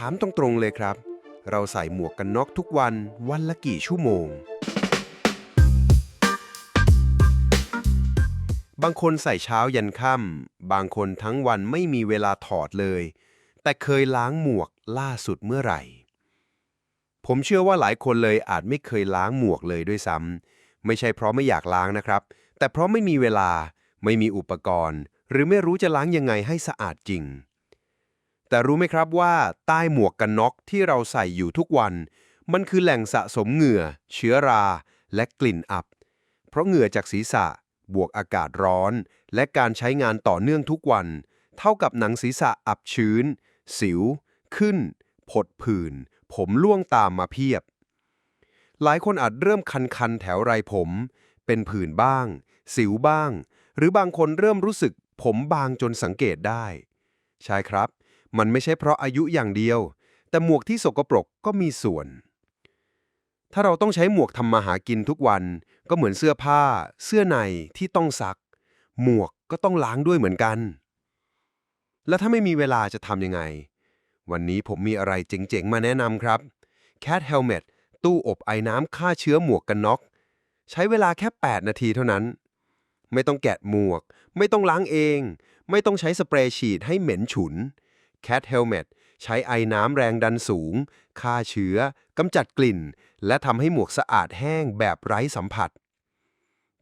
ถามตรงๆเลยครับ เราใส่หมวกกันน็อกทุกวันวันละกี่ชั่วโมง บางคนใส่เช้ายันค่ำบางคนทั้งวันไม่มีเวลาถอดเลย แต่เคยล้างหมวกล่าสุดเมื่อไหร่ ผมเชื่อว่าหลายคนเลยอาจไม่เคยล้างหมวกเลยด้วยซ้ำไม่ใช่เพราะไม่อยากล้างนะครับ แต่เพราะไม่มีเวลาไม่มีอุปกรณ์ หรือไม่รู้จะล้างยังไงให้สะอาดจริง แต่รู้ไหมครับว่าใต้หมวกกันน็อกที่เราใส่อยู่ทุกวัน มันคือแหล่งสะสมเหงื่อ เชื้อรา และกลิ่นอับ เพราะเหงื่อจากศีรษะ บวกอากาศร้อน และการใช้งานต่อเนื่องทุกวัน เท่ากับหนังศีรษะอับชื้น สิว ขึ้น ผดผื่น ผมร่วงตามมาเพียบ หลายคนอาจเริ่มคันๆแถวไรผม เป็นผื่นบ้าง สิวบ้าง หรือบางคนเริ่มรู้สึกผมบางจนสังเกตได้ ใช่ครับ มันไม่ใช่เพราะอายุอย่างเดียว แต่หมวกที่สกปรกก็มีส่วน ถ้าเราต้องใช้หมวกทำมาหากินทุกวัน ก็เหมือนเสื้อผ้า เสื้อในที่ต้องซัก หมวกก็ต้องล้างด้วยเหมือนกัน แล้วถ้าไม่มีเวลาจะทำยังไง วันนี้ผมมีอะไรเจ๋งๆ มาแนะนำครับ Cat Helmet ตู้อบไอน้ำฆ่าเชื้อหมวกกันน็อก ใช้เวลาแค่ 8 นาทีเท่านั้น ไม่ต้องแกะหมวก ไม่ต้องล้างเอง ไม่ต้องใช้สเปรย์ฉีดให้เหม็นฉุน Cat Helmet ใช้ไอน้ำแรงดันสูงฆ่าเชื้อกำจัดกลิ่น และทำให้หมวกสะอาดแห้งแบบไร้สัมผัส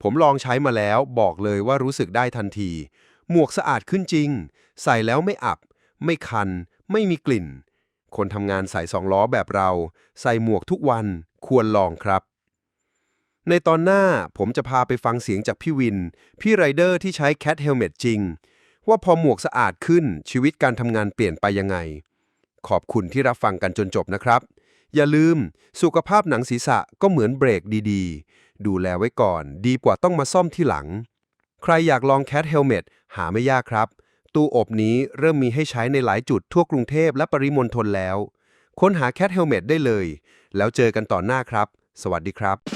ผมลองใช้มาแล้วบอกเลยว่ารู้สึกได้ทันที หมวกสะอาดขึ้นจริง ใส่แล้วไม่อับ ไม่คัน ไม่มีกลิ่น คนทำงานใสายสองล้อแบบเรา ใส่หมวกทุกวันควรลองครับในตอนหน้าผมจะพาไปฟังเสียงจากพี่วิน พี่ไรเดอร์ที่ใช้ Cat Helmet จริง ว่าพอหมวกสะอาดขึ้นชีวิตการทำงานเปลี่ยนไปยังไง ขอบคุณที่รับฟังกันจนจบนะครับ อย่าลืมสุขภาพหนังศีรษะก็เหมือนเบรกดีๆ ดูแลไว้ก่อน ดีกว่าต้องมาซ่อมที่หลัง ใครอยากลอง Cat Helmet หาไม่ยากครับ ตู้อบนี้เริ่มมีให้ใช้ในหลายจุดทั่วกรุงเทพและปริมณฑลแล้ว ค้นหา Cat Helmet ได้เลย แล้วเจอกันต่อหน้าครับ สวัสดีครับ